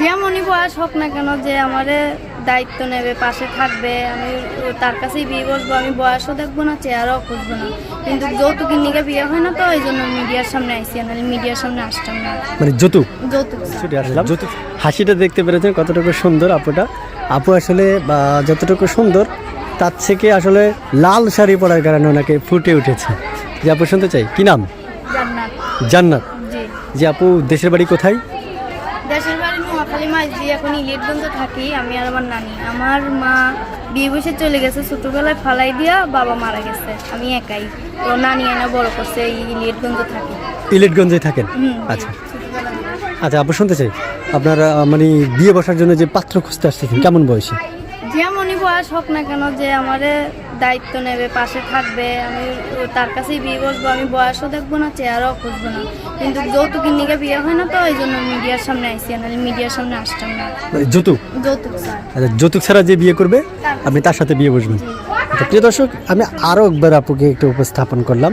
যেমনই বয়স হোক না কেন যে আমারে দায়িত্ব নেবে পাশে থাকবে আমি তার কাছেই বিয়ে বসবো আমি বয়সও দেখব না চেহারাও খুঁজবো না। কিন্তু যৌতুকের নিকে বিয়ে হয় না তো এই জন্য মিডিয়ার সামনে আইসি নাহলে মিডিয়ার সামনে আসতাম না। মানে যৌতুক? যৌতুক ছুটে আসলাম। যৌতুক। হাসিটা দেখতে পেরেছেন কতটুকু সুন্দর আপুটা। আপু আসলে বা, যতটুকু সুন্দর তার থেকে আসলে লাল শাড়ি পরার কারণে ওনাকে ফুটে উঠেছে। যে আপু শুনতে চাই কি নাম? জান্নাত। জান্নাত। জি। যে আপু দেশের বাড়ি কোথায়? নোয়াখালী মাঝি এখন ইলিটগঞ্জে থাকি আমি আর আমার নানি। আমার মা বিয়ে বসে চলে গেছে ছোটবেলায় ফালাই দিয়া বাবা মারা গেছে আমি একাই। তো নানি এনে বড় করছে এই ইলিটগঞ্জে থাকি। ইলেটগঞ্জে থাকেন? আচ্ছা। আচ্ছা আপু শুনতে চাই। আপনার মানে বিয়ে বসার জন্য যে পাত্র খুঁজতে আসতেছেন কেমন বয়সী? যেমনই বয়স হোক না কেন যে আমারে দায়িত্ব নেবে পাশে থাকবে আমি তার কাছেই বিয়ে বসবো আমি বয়সও দেখব না চেহারাও খুঁজবো না। কিন্তু যৌতুকের নিকে বিয়ে হয় না তো এই জন্য মিডিয়ার সামনে আইসি নাহলে মিডিয়ার সামনে আসতাম না। মানে যৌতুক? যৌতুক আচ্ছা যৌতুক ছাড়া যে বিয়ে করবে আপনি তার সাথে বিয়ে বসবেন। আচ্ছা প্রিয় দর্শক আমি আরও একবার আপুকে একটু উপস্থাপন করলাম।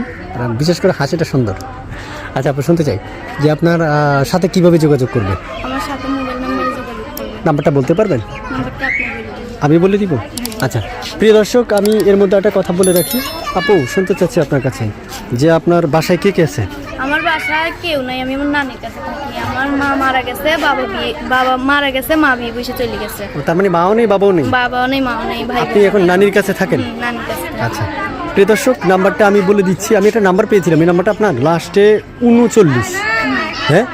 বিশেষ করে হাসিটা সুন্দর। আচ্ছা আপু শুনতে চাই যে আপনার সাথে কীভাবে যোগাযোগ করবে? আমার সাথে মোবাইল নাম্বারে যোগাযোগ করবেন নাম্বারটা বলতে পারবেন? আমি বলে দিব? আচ্ছা প্রিয় দর্শক আমি এর মধ্যে একটা কথা বলে রাখি। আপু শুনতে চাচ্ছি আপনার কাছে যে আপনার বাসায় কে কে আছে? আমার বাসায় কেউ নাই আমি আমার নানির কাছে থাকি। আমার মা মারা গেছে বাবা বিয়ে বাবা মারা গেছে মা বিয়ে বসে চলে গেছে। তার মানে মাও নেই বাবাও নেই? বাবাও নেই মাও নেই ভাই আপনি এখন নানির কাছে থাকেন? নানির কাছে আচ্ছা প্রিয় দর্শক নাম্বারটা আমি বলে দিচ্ছি। আমি একটা নাম্বার পেয়েছিলাম এই নাম্বারটা আপনার লাস্টে উনচল্লিশ। হ্যাঁ?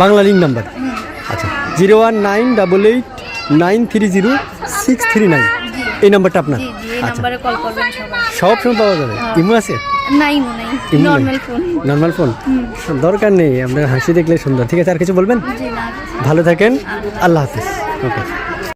Bangla link number. আচ্ছা zero one nine double eight nine three zero six three nine. এই নাম্বারটা আপনার? জি জি এই আচ্ছা। নাম্বারে কল করবেন সবাই। সব ফোন পাওয়া যাবে? ইমো আছে? না ইমো নাই? নর্মাল ফোন নরমাল ফোন দরকার নেই আপনার হাসি দেখলে সুন্দর। ঠিক আছে আর কিছু বলবেন? জি না। ভালো থাকেন। আল্লাহ হাফিজ। ওকে